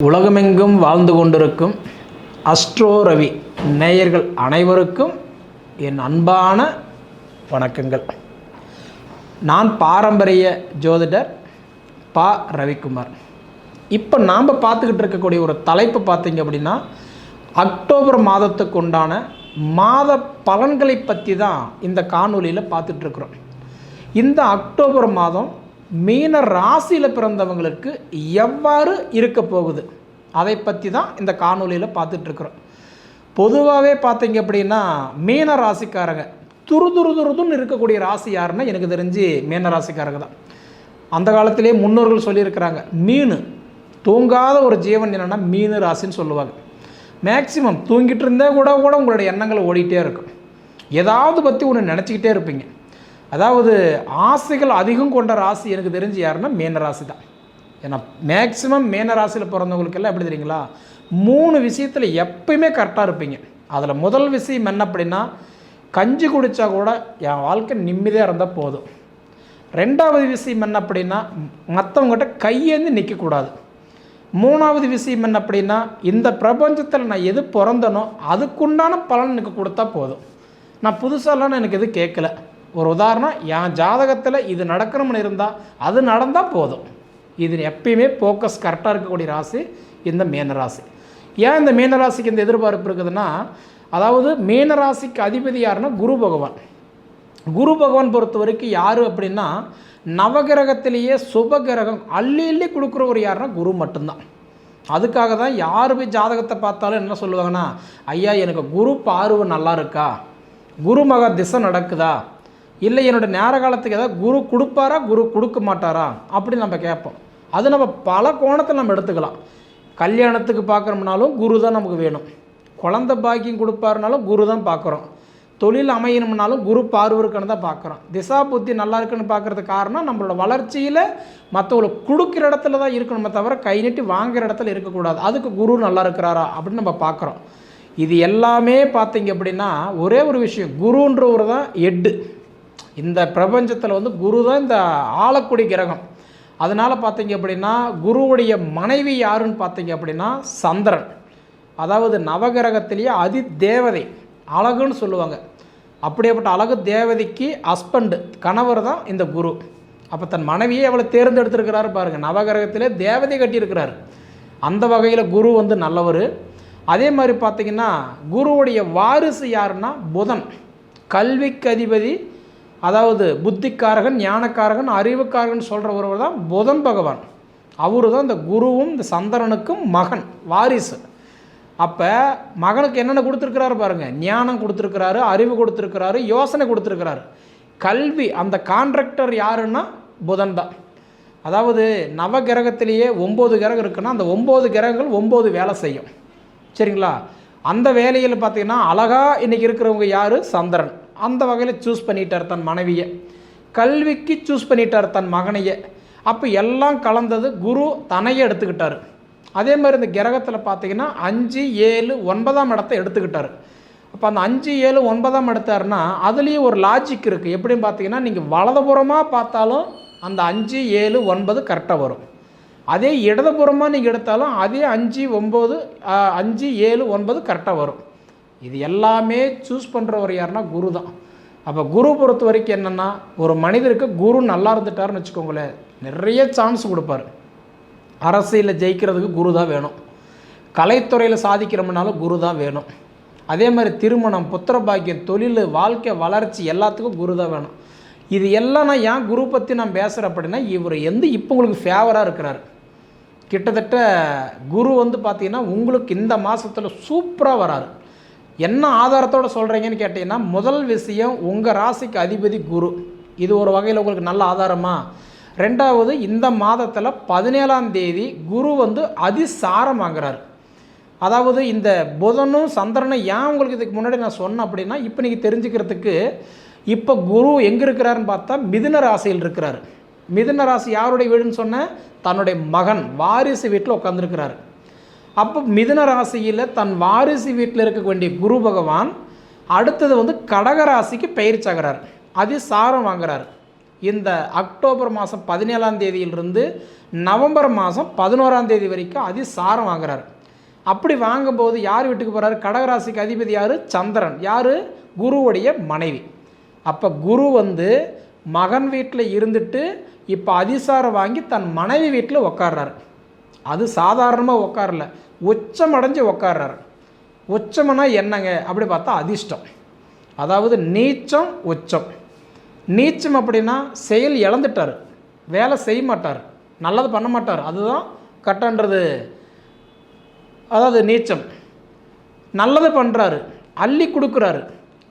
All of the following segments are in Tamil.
உலகமெங்கும் வாழ்ந்து கொண்டிருக்கும் அஸ்ட்ரோ ரவி நேயர்கள் அனைவருக்கும் என் அன்பான வணக்கங்கள். நான் பாரம்பரிய ஜோதிடர் பா. ரவிக்குமார். இப்போ நாம் பார்த்துக்கிட்டு இருக்கக்கூடிய ஒரு தலைப்பு பார்த்தீங்க அப்படின்னா அக்டோபர் மாதத்துக்கு உண்டான மாத பலன்களை பற்றி தான் இந்த காணொலியில் பார்த்துட்ருக்குறோம் இந்த அக்டோபர் மாதம் மீன ராசியில் பிறந்தவங்களுக்கு எவ்வாறு இருக்க போகுது? அதை பற்றி தான் இந்த காணொலியில் பார்த்துட்ருக்குறோம். பொதுவாகவே பார்த்தீங்க அப்படின்னா மீன ராசிக்காரங்க துரு துரு துருதுன்னு இருக்கக்கூடிய ராசி யாருன்னா எனக்கு தெரிஞ்சு மீன ராசிக்காரங்க தான். அந்த காலத்திலே முன்னோர்கள் சொல்லியிருக்கிறாங்க மீன் தூங்காத ஒரு ஜீவன் என்னென்னா மீன் ராசின்னு சொல்லுவாங்க. மேக்சிமம் தூங்கிட்டு இருந்தே கூட கூட உங்களுடைய எண்ணங்கள் ஓடிக்கிட்டே இருக்கும். ஏதாவது பற்றி ஒன்று நினச்சிக்கிட்டே இருப்பீங்க. அதாவது ஆசைகள் அதிகம் கொண்ட ராசி எனக்கு தெரிஞ்சு யாருன்னா மீன ராசி தான். ஏன்னா மேக்சிமம் மீன ராசியில் பிறந்தவங்களுக்கெல்லாம் எப்படி தெரியுங்களா? மூணு விஷயத்தில் எப்பயுமே கரெக்டாக இருப்பீங்க. அதில் முதல் விஷயம் என்ன அப்படின்னா கஞ்சி குடித்தா கூட என் வாழ்க்கை நிம்மதியாக இருந்தால் போதும். ரெண்டாவது விஷயம் என்ன அப்படின்னா மற்றவங்ககிட்ட கையேந்து நிற்கக்கூடாது மூணாவது விஷயம் என்ன அப்படின்னா இந்த பிரபஞ்சத்தில் நான் எது பிறந்தனோ அதுக்குண்டான பலன் எனக்கு கொடுத்தா போதும். நான் புதுசாலாம் எனக்கு எதுவும் கேட்கல. ஒரு உதாரணம் என் ஜாதகத்தில் இது நடக்கணும்னு இருந்தால் அது நடந்தால் போதும். இது எப்பயுமே ஃபோக்கஸ் கரெக்டாக இருக்கக்கூடிய ராசி இந்த மீனராசி ஏன் இந்த மீனராசிக்கு இந்த எதிர்பார்ப்பு இருக்குதுன்னா அதாவது மீனராசிக்கு அதிபதி யாருன்னா குரு பகவான். குரு பகவான் பொறுத்த வரைக்கும் யார் அப்படின்னா நவகிரகத்திலேயே சுப கிரகம் அள்ளி அள்ளி கொடுக்குறவர் யாருன்னா குரு மட்டும்தான். அதுக்காக தான் யார் போய் ஜாதகத்தை பார்த்தாலும் என்ன சொல்லுவாங்கன்னா ஐயா எனக்கு குரு பார்வை நல்லா இருக்கா? குரு மக திசை நடக்குதா? இல்லை என்னோடய நேர காலத்துக்கு ஏதாவது குரு கொடுப்பாரா? குரு கொடுக்க மாட்டாரா? அப்படின்னு நம்ம கேட்போம். அது நம்ம பல கோணத்தில் நம்ம எடுத்துக்கலாம். கல்யாணத்துக்கு பார்க்குறோம்னாலும் குரு தான் நமக்கு வேணும். குழந்த பாக்கியம் கொடுப்பாருனாலும் குரு தான் பார்க்குறோம். தொழில் அமையணும்னாலும் குரு பார்வருக்குன்னு தான் பார்க்குறோம். திசா புத்தி நல்லா இருக்குன்னு பார்க்குறதுக்கு காரணம் நம்மளோட வளர்ச்சியில் மற்றவங்களுக்கு கொடுக்குற இடத்துல தான் இருக்கணுமே. தவிர கை நீட்டி வாங்குற இடத்துல இருக்கக்கூடாது. அதுக்கு குரு நல்லா இருக்கிறாரா? அப்படின்னு நம்ம பார்க்குறோம். இது எல்லாமே பார்த்தீங்க அப்படின்னா ஒரே ஒரு விஷயம். குருன்றவர் தான் எட்டு. இந்த பிரபஞ்சத்தில் வந்து குரு தான் இந்த ஆளக்குடி கிரகம். அதனால் பார்த்தீங்க அப்படின்னா குருவுடைய மனைவி யாருன்னு பார்த்தீங்க அப்படின்னா சந்திரன். அதாவது நவகிரகத்திலேயே அதி தேவதை அழகுன்னு சொல்லுவாங்க. அப்படியேப்பட்ட அழகு தேவதைக்கு ஹஸ்பண்டு கணவர் தான் இந்த குரு. அப்போ தன் மனைவியை அவளை தேர்ந்தெடுத்திருக்கிறாரு பாருங்கள் நவகிரகத்திலே தேவதை கட்டியிருக்கிறார். அந்த வகையில் குரு வந்து நல்லவர். அதே மாதிரி பார்த்தீங்கன்னா குருவுடைய வாரிசு யாருன்னா புதன். கல்விக்கு அதிபதி அதாவது புத்திக்காரகன் ஞானக்காரகன் அறிவுக்காரகன் சொல்கிற ஒருவர் தான் புதன் பகவான். அவரு தான் இந்த குருவும் இந்த சந்திரனுக்கும் மகன் வாரிசு. அப்போ மகனுக்கு என்னென்ன கொடுத்துருக்கிறாரு பாருங்கள் ஞானம் கொடுத்துருக்கிறாரு அறிவு கொடுத்துருக்கிறாரு யோசனை கொடுத்துருக்கிறாரு. கல்வி அந்த கான்ட்ராக்டர் யாருன்னா புதன் தான். அதாவது நவ கிரகத்திலேயே ஒம்பது கிரகம் இருக்குன்னா அந்த ஒம்பது கிரகங்கள் ஒம்பது வேலை செய்யும். சரிங்களா? அந்த வேலையில் பார்த்தீங்கன்னா அழகாக இன்றைக்கி இருக்கிறவங்க யார்? சந்திரன். அந்த வகையில் சூஸ் பண்ணிட்டார் தன் மனைவியை. கல்விக்கு சூஸ் பண்ணிட்டார் தன் மகனையே. அப்போ எல்லாம் கலந்தது குரு தனையை எடுத்துக்கிட்டார். அதே மாதிரி இந்த கிரகத்தில் பார்த்தீங்கன்னா அஞ்சு ஏழு ஒன்பதாம் இடத்த எடுத்துக்கிட்டார். அப்போ அந்த அஞ்சு ஏழு ஒன்பதாம் எடுத்தாருன்னா அதுலேயும் ஒரு லாஜிக் இருக்குது எப்படின்னு பார்த்தீங்கன்னா நீங்கள் வலதுபுறமாக பார்த்தாலும் அந்த அஞ்சு ஏழு ஒன்பது கரெக்டாக வரும். அதே இடதுபுறமாக நீங்கள் எடுத்தாலும் அதே அஞ்சு ஒம்பது அஞ்சு ஏழு ஒன்பது கரெக்டாக வரும். இது எல்லாமே சூஸ் பண்ணுறவர் யாருன்னா குரு தான். அப்போ குரு பொறுத்த வரைக்கும் என்னென்னா ஒரு மனிதருக்கு குரு நல்லா இருந்துட்டாருன்னு வச்சுக்கோங்களேன் நிறைய சான்ஸ் கொடுப்பாரு. அரசியலில் ஜெயிக்கிறதுக்கு குரு தான் வேணும். கலைத்துறையில் சாதிக்கிறோம்னாலும் குரு தான் வேணும். அதே மாதிரி திருமணம் புத்திர பாக்கியம் தொழில் வாழ்க்கை வளர்ச்சி எல்லாத்துக்கும் குரு தான் வேணும். இது எல்லாம் நான் ஏன் குரு பற்றி நான் பேசுகிறேன் அப்படின்னா இவர் எந்த இப்போ உங்களுக்கு ஃபேவராக இருக்கிறார். கிட்டத்தட்ட குரு வந்து பார்த்தீங்கன்னா உங்களுக்கு இந்த மாதத்தில் சூப்பராக வராரு. என்ன ஆதாரத்தோடு சொல்கிறீங்கன்னு கேட்டிங்கன்னா முதல் விஷயம் உங்கள் ராசிக்கு அதிபதி குரு. இது ஒரு வகையில் உங்களுக்கு நல்ல ஆதாரமா? ரெண்டாவது இந்த மாதத்தில் பதினேழாம் தேதி குரு வந்து அதிசாரம் வாங்குறாரு. அதாவது இந்த புதனும் சந்திரனும் ஏன் உங்களுக்கு இதுக்கு முன்னாடி நான் சொன்னேன் அப்படின்னா இப்போ நீங்கள் தெரிஞ்சுக்கிறதுக்கு இப்போ குரு எங்கே இருக்கிறாருன்னு பார்த்தா மிதுன ராசியில் இருக்கிறார். மிதுன ராசி யாருடைய வீடுன்னு சொன்ன தன்னுடைய மகன் வாரிசு வீட்டில் உட்காந்துருக்கிறாரு அப்போ மிதுன ராசியில் தன் வாரிசு வீட்டில் இருக்க வேண்டிய குரு பகவான் அடுத்தது வந்து கடகராசிக்கு பயிற்சி ஆகிறார் அது சாரம் வாங்குறாரு. இந்த அக்டோபர் மாதம் பதினேழாம் தேதியிலிருந்து நவம்பர் மாதம் பதினோராம் தேதி வரைக்கும் அதிசாரம் வாங்குறாரு. அப்படி வாங்கும்போது யார் வீட்டுக்கு போகிறார் கடகராசிக்கு அதிபதி யார்? சந்திரன். யார்? குருவுடைய மனைவி. அப்போ குரு வந்து மகன் வீட்டில் இருந்துட்டு இப்போ அதிசாரம் வாங்கி தன் மனைவி வீட்டில் உக்காடுறாரு அது சாதாரணமாக உட்காரல உச்சம் அடைஞ்சு உட்கார்றாரு உச்சம்னா என்னங்க? அப்படி பார்த்தா அதிர்ஷ்டம். அதாவது நீச்சம் உச்சம். நீச்சம் அப்படின்னா செயல் இழந்துட்டார். வேலை செய்ய மாட்டார். நல்லது பண்ண மாட்டார். அதுதான் கட்டன்றது அதாவது நீச்சம். நல்லது பண்ணுறாரு அள்ளி கொடுக்குறாரு.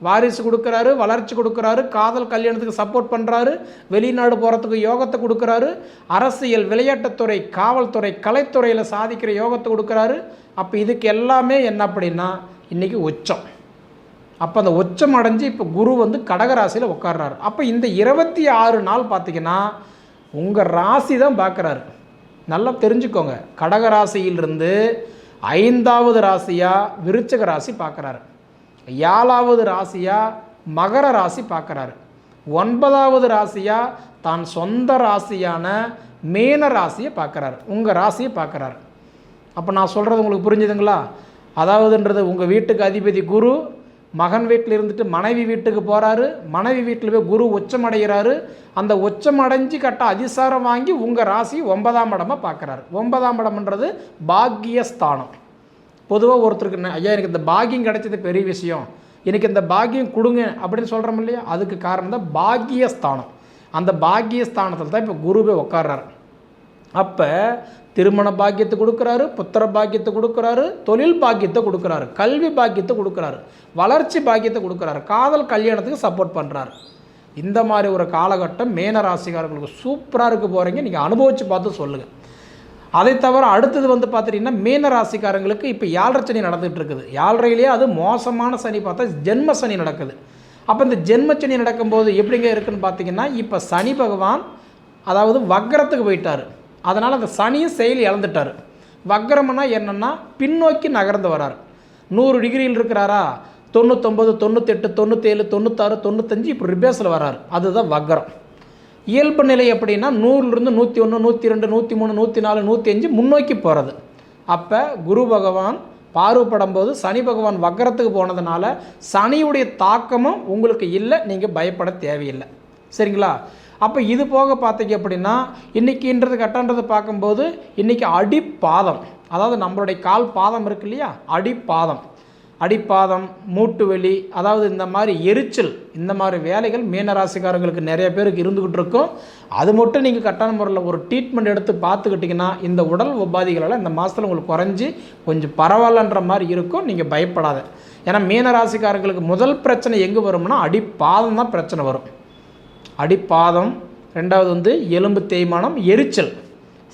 வாரிசு கொடுக்குறாரு வளர்ச்சி கொடுக்குறாரு காதல் கல்யாணத்துக்கு சப்போர்ட் பண்ணுறாரு வெளிநாடு போகிறதுக்கு யோகத்தை கொடுக்குறாரு அரசியல் விளையாட்டுத்துறை காவல்துறை கலைத்துறையில் சாதிக்கிற யோகத்தை கொடுக்குறாரு. அப்போ இதுக்கு எல்லாமே என்ன அப்படின்னா இன்றைக்கி உச்சம். அப்போ அந்த உச்சம் அடைஞ்சு இப்போ குரு வந்து கடகராசியில் உட்காடுறாரு அப்போ இந்த இருபத்தி ஆறு நாள் பார்த்தீங்கன்னா உங்கள் ராசி தான் பார்க்குறாரு நல்லா தெரிஞ்சுக்கோங்க. கடகராசியிலிருந்து ஐந்தாவது ராசியாக விருச்சக ராசி பார்க்குறாரு ஏழாவது ராசியாக மகர ராசி பார்க்குறாரு. ஒன்பதாவது ராசியாக தான் சொந்த ராசியான மீன ராசியை பார்க்குறாரு. உங்கள் ராசியை பார்க்குறாரு. அப்போ நான் சொல்கிறது உங்களுக்கு புரிஞ்சுதுங்களா? அதாவதுன்றது உங்கள் வீட்டுக்கு அதிபதி குரு மகன் வீட்டில் இருந்துட்டு மனைவி வீட்டுக்கு போகிறாரு மனைவி வீட்டில் போய் குரு உச்சம் அடைகிறாரு அந்த உச்சம் அடைஞ்சு கட்ட அதிசாரம் வாங்கி உங்கள் ராசி ஒன்பதாம் இடமாக பார்க்குறாரு. ஒன்பதாம் இடம்ன்றது பாக்கியஸ்தானம். பொதுவாக ஒருத்தருக்கு ஐயா எனக்கு இந்த பாக்கியம் கிடைச்சது பெரிய விஷயம். எனக்கு இந்த பாக்கியம் கொடுங்க அப்படின்னு சொல்கிறோம் இல்லையா? அதுக்கு காரணம் தான் பாக்கியஸ்தானம். அந்த பாக்கியஸ்தானத்தில் தான் இப்போ குருவே உட்கார்றாரு அப்போ திருமண பாக்கியத்தை கொடுக்குறாரு புத்திர பாக்கியத்தை கொடுக்குறாரு தொழில் பாக்கியத்தை கொடுக்குறாரு கல்வி பாக்கியத்தை கொடுக்குறாரு வளர்ச்சி பாக்கியத்தை கொடுக்குறாரு காதல் கல்யாணத்துக்கு சப்போர்ட் பண்ணுறாரு இந்த மாதிரி ஒரு காலகட்டம் மேன ராசிக்காரங்களுக்கு சூப்பராக இருக்க போகிறீங்க நீங்கள் அனுபவித்து பார்த்து சொல்லுங்கள் அதை தவிர அடுத்தது வந்து பார்த்துட்டிங்கன்னா மீன ராசிக்காரங்களுக்கு இப்போ யாழரை சனி நடந்துகிட்டு இருக்குது. யாழரையிலேயே அது மோசமான சனி பார்த்தா ஜென்ம சனி நடக்குது. அப்போ இந்த ஜென்ம சனி நடக்கும்போது எப்படிங்க இருக்குன்னு பார்த்தீங்கன்னா இப்போ சனி பகவான் அதாவது வக்கரத்துக்கு போயிட்டார். அதனால் அந்த சனியும் செயல் இழந்துட்டார். வக்கரம்னா என்னென்னா பின்னோக்கி நகர்ந்து வரார். நூறு டிகிரியில் இருக்கிறாரா? தொண்ணூத்தொம்பது தொண்ணூத்தெட்டு தொண்ணூற்றேழு தொண்ணூத்தாறு தொண்ணூத்தஞ்சு இப்போ ரிபேஸில் வரார். அதுதான் வக்கரம். இயல்பு நிலை எப்படின்னா நூறுலேருந்து நூற்றி ஒன்று நூற்றி ரெண்டு நூற்றி மூணு நூற்றி நாலு நூற்றி அஞ்சு முன்னோக்கி போகிறது அப்போ குரு பகவான் பார்வைப்படும் போது சனி பகவான் வக்கரத்துக்கு போனதுனால சனியுடைய தாக்கமும் உங்களுக்கு இல்லை நீங்கள் பயப்பட தேவையில்லை. சரிங்களா? அப்போ இது போக பார்த்தீங்க அப்படின்னா இன்றைக்கின்றது கட்டன்றது பார்க்கும்போது இன்றைக்கி அடிப்பாதம். அதாவது நம்மளுடைய கால் பாதம் இருக்கு இல்லையா? அடிப்பாதம். அடிப்பாதம் மூட்டு அதாவது இந்த மாதிரி எரிச்சல் இந்த மாதிரி வேலைகள் மீனராசிக்காரங்களுக்கு நிறைய பேருக்கு இருந்துக்கிட்டு இருக்கும். அது மட்டும் நீங்கள் கட்டான முறையில் ஒரு ட்ரீட்மெண்ட் எடுத்து பார்த்துக்கிட்டிங்கன்னா இந்த உடல் உபாதிகளெல்லாம் இந்த மாதத்தில் உங்களுக்கு குறைஞ்சி கொஞ்சம் பரவாயில்லன்ற மாதிரி இருக்கும். நீங்கள் பயப்படாத. ஏன்னா மீனராசிக்காரங்களுக்கு முதல் பிரச்சனை எங்கே வரும்னா அடிப்பாதம் தான் பிரச்சனை வரும். அடிப்பாதம் ரெண்டாவது வந்து எலும்பு தேய்மானம் எரிச்சல்.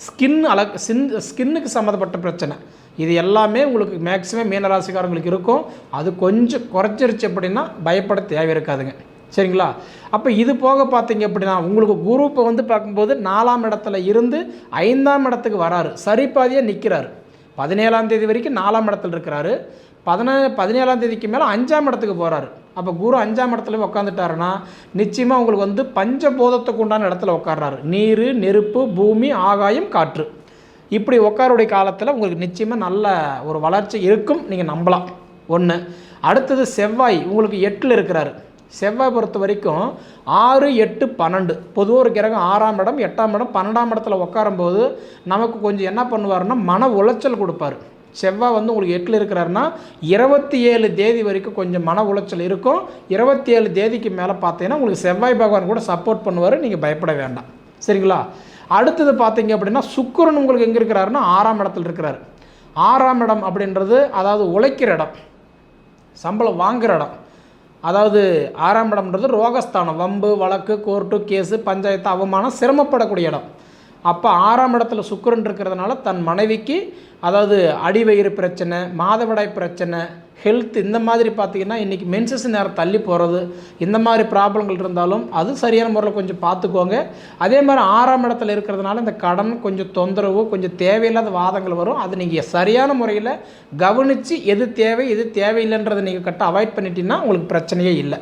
ஸ்கின் அல சின் ஸ்கின்னுக்கு சம்மந்தப்பட்ட பிரச்சனை. இது எல்லாமே உங்களுக்கு மேக்ஸிமம் மீனராசிக்காரங்களுக்கு இருக்கும். அது கொஞ்சம் குறைச்சிருச்சு அப்படின்னா பயப்பட தேவை இருக்காதுங்க. சரிங்களா? அப்போ இது போக பார்த்தீங்க அப்படின்னா உங்களுக்கு குரு இப்போ வந்து பார்க்கும்போது நாலாம் இடத்துல இருந்து ஐந்தாம் இடத்துக்கு வராரு. சரிப்பாதியாக நிற்கிறாரு பதினேழாம் தேதி வரைக்கும் நாலாம் இடத்துல இருக்கிறாரு. பதினே பதினேழாம் தேதிக்கு மேலே அஞ்சாம் இடத்துக்கு போகிறாரு அப்போ குரு அஞ்சாம் இடத்துல உட்காந்துட்டாருன்னா நிச்சயமாக உங்களுக்கு வந்து பஞ்சபோதத்துக்கு உண்டான இடத்துல உட்காடுறாரு நீர் நெருப்பு பூமி ஆகாயம் காற்று. இப்படி உட்காருடைய காலத்தில் உங்களுக்கு நிச்சயமாக நல்ல ஒரு வளர்ச்சி இருக்கும். நீங்கள் நம்பலாம். ஒன்று அடுத்தது செவ்வாய். உங்களுக்கு எட்டில் இருக்கிறாரு. செவ்வாய் பொறுத்த வரைக்கும் ஆறு எட்டு பன்னெண்டு. பொதுவாக ஒரு கிரகம் ஆறாம் இடம் எட்டாம் இடம் பன்னெண்டாம் இடத்துல உட்காரும்போது நமக்கு கொஞ்சம் என்ன பண்ணுவாருன்னா மன உளைச்சல் கொடுப்பாரு. செவ்வாய் வந்து உங்களுக்கு எட்டில் இருக்கிறாருன்னா இருபத்தி ஏழு தேதி வரைக்கும் கொஞ்சம் மன உளைச்சல் இருக்கும். இருபத்தி ஏழு தேதிக்கு மேலே பார்த்தீங்கன்னா உங்களுக்கு செவ்வாய் பகவான் கூட சப்போர்ட் பண்ணுவார். நீங்கள் பயப்பட வேண்டாம். சரிங்களா? அடுத்தது பார்த்தீங்க அப்படின்னா சுக்கரன் உங்களுக்கு எங்கே இருக்கிறாருன்னா ஆறாம் இடத்துல இருக்கிறாரு. ஆறாம் இடம் அப்படின்றது அதாவது உழைக்கிற இடம். சம்பளம் வாங்குற இடம். அதாவது ஆறாம் இடம்ன்றது ரோகஸ்தானம். வம்பு வழக்கு கோர்ட்டு கேஸு பஞ்சாயத்து அவமானம் சிரமப்படக்கூடிய இடம். அப்போ ஆறாம் இடத்துல சுக்கரன் இருக்கிறதுனால தன் மனைவிக்கு அதாவது அடிவயிறு பிரச்சனை மாதவிடாய் பிரச்சனை ஹெல்த் இந்த மாதிரி பார்த்தீங்கன்னா இன்றைக்கி மென்சஸ் நேரம் தள்ளி போகிறது இந்த மாதிரி ப்ராப்ளங்கள் இருந்தாலும் அது சரியான முறையில் கொஞ்சம் பார்த்துக்கோங்க. அதே மாதிரி ஆறாம் இடத்துல இருக்கிறதுனால இந்த கடன் கொஞ்சம் தொந்தரவு கொஞ்சம் தேவையில்லாத வாதங்கள் வரும். அது நீங்கள் சரியான முறையில் கவனித்து எது தேவை எது தேவையில்லைன்றதை நீங்கள் கட்ட அவாய்ட் பண்ணிட்டீங்கன்னா உங்களுக்கு பிரச்சனையே இல்லை.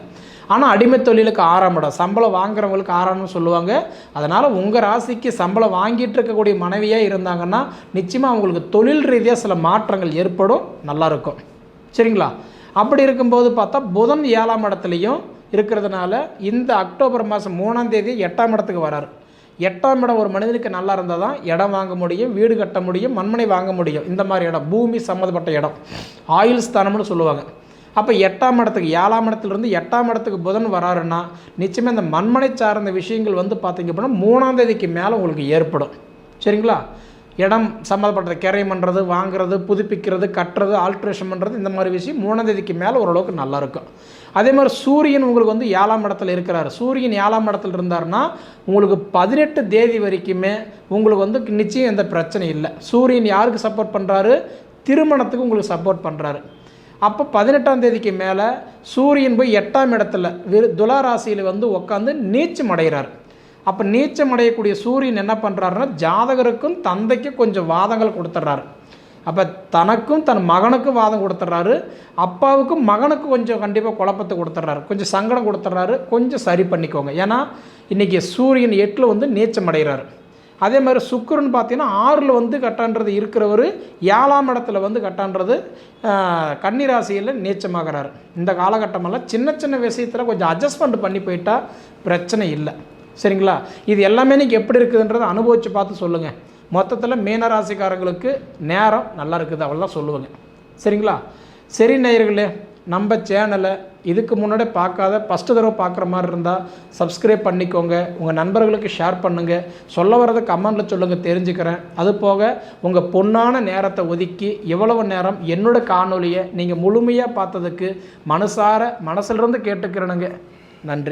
ஆனால் அடிமை தொழிலுக்கு ஆறாம் இடம். சம்பளம் வாங்குறவங்களுக்கு ஆறாம்னு சொல்லுவாங்க. அதனால் உங்கள் ராசிக்கு சம்பளம் வாங்கிட்டு இருக்கக்கூடிய மனைவியாக இருந்தாங்கன்னா நிச்சயமாக அவங்களுக்கு தொழில் ரீதியாக சில மாற்றங்கள் ஏற்படும். நல்லாயிருக்கும் சரிங்களா? அப்படி இருக்கும்போது பார்த்தா புதன் ஏழாம் இடத்துலையும் இருக்கிறதுனால இந்த அக்டோபர் மாதம் மூணாம் தேதி எட்டாம் இடத்துக்கு வராரு. எட்டாம் இடம் ஒரு மனிதனுக்கு நல்லா இருந்தால் தான் இடம் வாங்க முடியும் வீடு கட்ட முடியும் மண்மனை வாங்க முடியும். இந்த மாதிரி இடம் பூமி சம்மந்தப்பட்ட இடம். ஆயுள் ஸ்தானம்னு சொல்லுவாங்க. அப்போ எட்டாம் இடத்துக்கு ஏழாம் இடத்துலேருந்து எட்டாம் இடத்துக்கு புதன் வராருன்னா நிச்சயமாக இந்த மண்மனை சார்ந்த விஷயங்கள் வந்து பார்த்திங்க அப்படின்னா மூணாம் தேதிக்கு மேலே உங்களுக்கு ஏற்படும். சரிங்களா? இடம் சம்மந்தப்பட்டது கிரை பண்ணுறது வாங்குறது புதுப்பிக்கிறது கட்டுறது ஆல்ட்ரேஷன் பண்ணுறது இந்த மாதிரி விஷயம் மூணாந்தேதிக்கு மேலே ஓரளவுக்கு நல்லாயிருக்கும் அதே மாதிரி சூரியன் உங்களுக்கு வந்து ஏழாம் இடத்துல இருக்கிறார். சூரியன் ஏழாம் இடத்துல இருந்தாருன்னா உங்களுக்கு பதினெட்டு தேதி வரைக்குமே உங்களுக்கு வந்து நிச்சயம் எந்த பிரச்சனை இல்லை. சூரியன் யாருக்கு சப்போர்ட் பண்ணுறாரு திருமணத்துக்கு உங்களுக்கு சப்போர்ட் பண்ணுறாரு அப்போ பதினெட்டாம் தேதிக்கு மேலே சூரியன் போய் எட்டாம் இடத்துல விரு துலா ராசியில் வந்து உட்காந்து நீச்சம் அடைகிறார். அப்போ நீச்சம் அடையக்கூடிய சூரியன் என்ன பண்ணுறாருன்னா ஜாதகருக்கும் தந்தைக்கும் கொஞ்சம் வாதங்கள் கொடுத்துட்றாரு. அப்போ தனக்கும் தன் மகனுக்கும் வாதம் கொடுத்துட்றாரு. அப்பாவுக்கும் மகனுக்கு கொஞ்சம் கண்டிப்பாக குழப்பத்தை கொடுத்துட்றாரு. கொஞ்சம் சங்கடம் கொடுத்துட்றாரு. கொஞ்சம் சரி பண்ணிக்கோங்க. ஏன்னா இன்றைக்கி சூரியன் எட்டில் வந்து நீச்சம் அடைகிறாரு அதே மாதிரி சுக்கரன் பார்த்தீங்கன்னா ஆறில் வந்து கட்டான்றது இருக்கிறவர் ஏழாம் இடத்துல வந்து கட்டான்றது கன்னிராசியில் நீச்சமாகிறார். இந்த காலகட்டமெல்லாம் சின்ன சின்ன விஷயத்தில் கொஞ்சம் அட்ஜஸ்ட்மெண்ட் பண்ணி போயிட்டால் பிரச்சனை இல்லை. சரிங்களா? இது எல்லாமே நீங்கள் எப்படி இருக்குதுன்றதை அனுபவித்து பார்த்து சொல்லுங்கள் மொத்தத்தில் மீனராசிக்காரங்களுக்கு நேரம் நல்லா இருக்குது அவ்வளோதான் சொல்லுவேங்க. சரிங்களா? சரி நேயர்களே நம்ம சேனலை இதுக்கு முன்னாடி பார்க்காத ஃபஸ்ட்டு தடவை பார்க்குற மாதிரி இருந்தால் சப்ஸ்கிரைப் பண்ணிக்கோங்க. உங்கள் நண்பர்களுக்கு ஷேர் பண்ணுங்கள் சொல்ல வரதை கமெண்டில் சொல்லுங்கள் தெரிஞ்சுக்கிறேன். அது போக உங்கள் பொண்ணான நேரத்தை ஒதுக்கி எவ்வளவு நேரம் என்னோடய காணொலியை நீங்கள் முழுமையாக பார்த்ததுக்கு மனசார மனசிலிருந்து கேட்டுக்கிறேனுங்க. நன்றி.